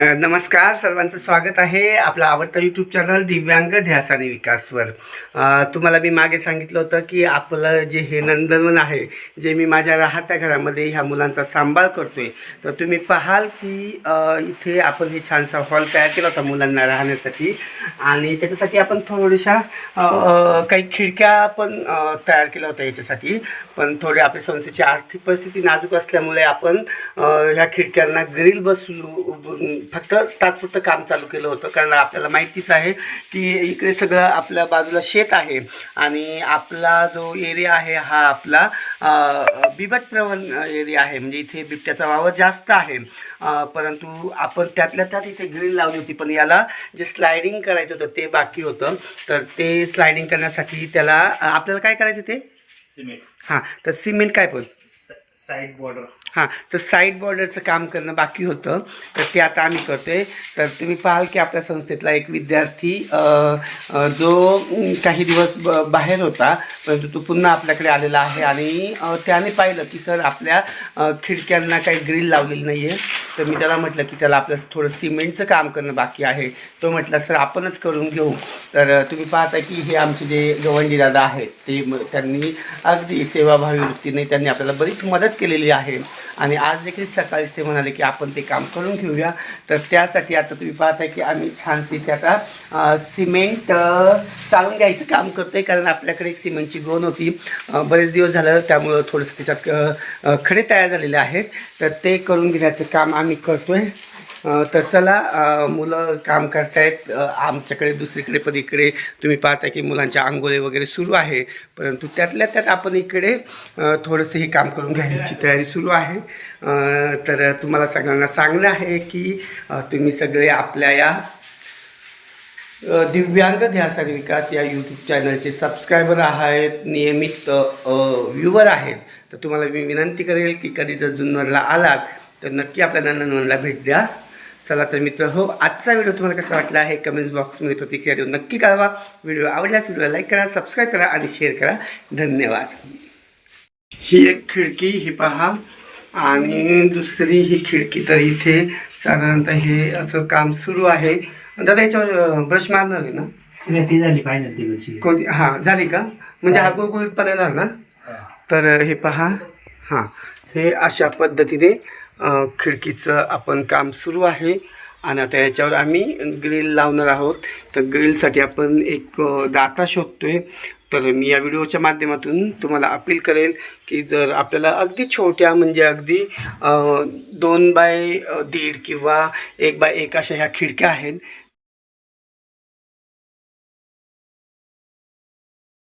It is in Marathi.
नमस्कार. सर्वांचं स्वागत आहे आपला आवडता यूट्यूब चॅनल दिव्यांग ध्यास आणि विकासवर. तुम्हाला मी मागे सांगितलं होतं की आपलं जे हे नंदनवन आहे जे मी माझ्या राहत्या घरामध्ये ह्या मुलांचा सांभाळ करतो आहे तर तुम्ही पाहाल की इथे आपण हे छानसा हॉल तयार केला होता मुलांना राहण्यासाठी. आणि त्याच्यासाठी आपण थोड्याशा काही खिडक्या पण तयार केल्या होत्या याच्यासाठी. पण थोडे आपल्या संस्थेची आर्थिक परिस्थिती नाजूक असल्यामुळे आपण ह्या खिडक्यांना ग्रिल बसू फक्त तात्पुरतं काम चालू केलं होतं. कारण आपल्याला माहितीच आहे की इकडे सगळं आपल्या बाजूला शेत आहे. आणि आपला जो एरिया आहे हा आपला अ, बिबट प्रवण एरिया आहे. म्हणजे इथे बिबट्याचा वावर जास्त आहे. परंतु आपण त्यातल्या त्यात इथे ग्रिल लावली होती. पण याला जे स्लायडिंग करायचं होतं ते बाकी होतं. तर ते स्लायडिंग करण्यासाठी त्याला आपल्याला काय करायचं ते? सिमेंट. हां तर सिमेंट काय पण. साईड बॉर्डर हां तर साईड बॉर्डरचं काम करणं बाकी होतं. तर ते आता आम्ही करतोय. तर तुम्ही पाहाल की आपल्या संस्थेतला एक विद्यार्थी जो काही दिवस ब बाहेर होता परंतु तो पुन्हा आपल्याकडे आलेला आहे आणि त्याने पाहिलं की सर आपल्या खिडक्यांना काही ग्रिल लावलेली नाही आहे तर मी त्याला म्हटलं की त्याला आपलं थोडं सिमेंटचं काम करणं बाकी आहे. तो म्हटला सर आपणच करून घेऊ. तर तुम्ही पाहता की हे आमचे जे गवंडी दादा आहेत ते त्यांनी अगदी सेवाभावी वृत्तीने त्यांनी आपल्याला बरीच मदत केलेली आहे. आणि आज देखील सकाळीच ते म्हणाले की आपण ते काम करून घेऊया. तर त्यासाठी आता तुम्ही पाहताय की आम्ही छानसे ते आता सिमेंट चालून घ्यायचं काम करतोय. कारण आपल्याकडे एक सिमेंटची गोन होती. बरेच दिवस झालं त्यामुळं थोडंसं त्याच्यात खडे तयार झालेले आहेत. तर ते करून घेण्याचं काम आम्ही करतोय. आहे तर चला मुलं काम करतायत. आमच्याकडे दुसरीकडे पण इकडे तुम्ही पाहता की मुलांच्या आंघोळे वगैरे सुरू आहे. परंतु त्यातल्या त्यात आपण इकडे थोडंसं हे काम करून घ्यायची तयारी सुरू आहे. तर तुम्हाला सगळ्यांना सांगणं आहे की तुम्ही सगळे आपल्या या दिव्यांग ध्यास आणि विकास या यूट्यूब चॅनलचे सबस्क्रायबर आहेत नियमित व्ह्यूवर आहेत. तर तुम्हाला मी विनंती करेल की कधी जर जुन्नरला आलात तर नक्की आपल्या नंदनवनला भेट द्या. चला तर मित्र हो आजचा व्हिडिओ तुम्हाला कसा वाटला आहे कमेंट्स बॉक्समध्ये प्रतिक्रिया देऊन नक्की कळवा. व्हिडिओ आवडल्यास व्हिडिओला लाईक करा सबस्क्राईब करा आणि शेअर करा. धन्यवाद. ही एक खिडकी ही पहा. आणि दुसरी ही खिडकी. तर इथे साधारणतः हे असं काम सुरू आहे. दादा याच्यावर ब्रश मारणार आहे ना? ती झाली पाहिजे कोणती? हां झाली का? म्हणजे हा गुळगुळीत पडेल ना? तर हे पहा. हां हे अशा पद्धतीने खिडकीचं आपण काम सुरू आहे. आणि आता याच्यावर आम्ही ग्रिल लावणार आहोत. तर ग्रिलसाठी आपण एक दाता शोधतो आहे तर मी या व्हिडिओच्या माध्यमातून तुम्हाला अपील करेल की जर आपल्याला अगदी छोट्या म्हणजे अगदी दोन बाय दीड किंवा एक बाय एक अशा ह्या खिडक्या आहेत